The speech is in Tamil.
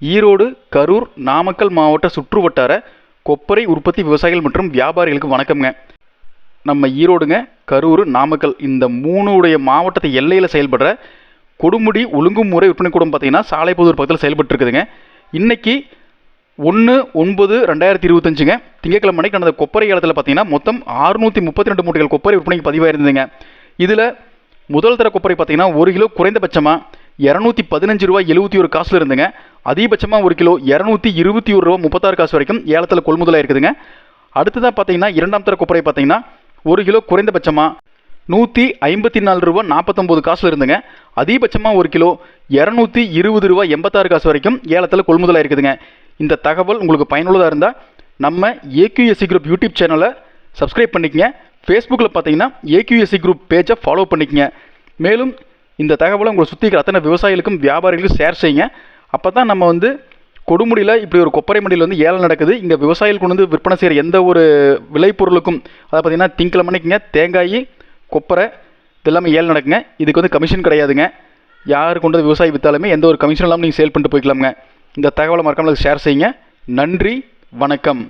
ஈரோடு கரூர் நாமக்கல் மாவட்ட சுற்று வட்டார கொப்பரை உற்பத்தி விவசாயிகள் மற்றும் வியாபாரிகளுக்கு வணக்கம்ங்க. நம்ம ஈரோடுங்க கரூர் நாமக்கல் இந்த மூணுடைய மாவட்டத்தை எல்லையில் செயல்படுற கொடுமுடி ஒழுங்குமுறை விற்பனை கூடம் பார்த்தீங்கன்னா சாலைப்புதூர் பக்கத்தில் செயல்பட்டு இன்றைக்கி ஒன்று ஒன்பது ரெண்டாயிரத்தி இருபத்தஞ்சுங்க. திங்கட்கிழமை அன்னைக்கு நடந்த கொப்பரை காலத்தில் பார்த்தீங்கன்னா மொத்தம் அறுநூற்றி முப்பத்தி ரெண்டு மூட்டைகள் கொப்பரை விற்பனைக்கு பதிவாயிருந்ததுங்க. இதில் முதல் தர கொப்பரை பார்த்தீங்கன்னா ஒரு கிலோ குறைந்தபட்சமாக இரநூத்தி பதினஞ்சு ரூபா எழுபத்தி ஒரு காசில் இருந்துங்க. அதிகபட்சமாக ஒரு கிலோ இரநூத்தி இருபத்தி ஒரு ரூபா முப்பத்தாறு காசு வரைக்கும் ஏலத்தில் கொள்முதலாக இருக்குதுங்க. அடுத்ததாக பார்த்தீங்கன்னா இரண்டாம் தர கொப்பரை பார்த்தீங்கன்னா ஒரு கிலோ குறைந்தபட்சமாக நூற்றி ஐம்பத்தி நாலு ரூபா நாற்பத்தொம்போது காசில் இருந்துங்க. அதிகபட்சமாக ஒரு கிலோ இரநூத்தி இருபது ரூபா எண்பத்தாறு காசு வரைக்கும் ஏலத்தில் கொள்முதலாக இருக்குதுங்க. இந்த தகவல் உங்களுக்கு பயனுள்ளதாக இருந்தால் நம்ம ஏக்யூஎஸ்சி குரூப் யூடியூப் சேனலை சப்ஸ்கிரைப் பண்ணிக்கங்க. ஃபேஸ்புக்கில் பார்த்தீங்கன்னா ஏக்யூஎஸ்சி குரூப் பேஜை ஃபாலோ பண்ணிக்கங்க. மேலும் இந்த தகவலை உங்களை சுற்றி இருக்கிற அத்தனை விவசாயிகளுக்கும் வியாபாரிகளுக்கும் ஷேர் செய்யுங்க. அப்போ தான் நம்ம வந்து கொடுமுடியில் இப்படி ஒரு கொப்பரை மண்டியில் வந்து ஏலம் நடக்குது. இங்கே விவசாயிகள் கொண்டு வந்து விற்பனை செய்கிற எந்த ஒரு விளைபொருளுக்கும் அதை பார்த்தீங்கன்னா திங்கிழமை தேங்காய் கொப்பரை இதெல்லாமே ஏழை நடக்குங்க. இதுக்கு வந்து கமிஷன் கிடையாதுங்க. யார் கொண்டு வந்து விவசாயி விற்றாலுமே எந்த ஒரு கமிஷன் இல்லாமல் நீங்கள் சேல் பண்ணிட்டு போய்க்கலாமுங்க. இந்த தகவலை மறக்காமல் ஷேர் செய்யுங்க. நன்றி வணக்கம்.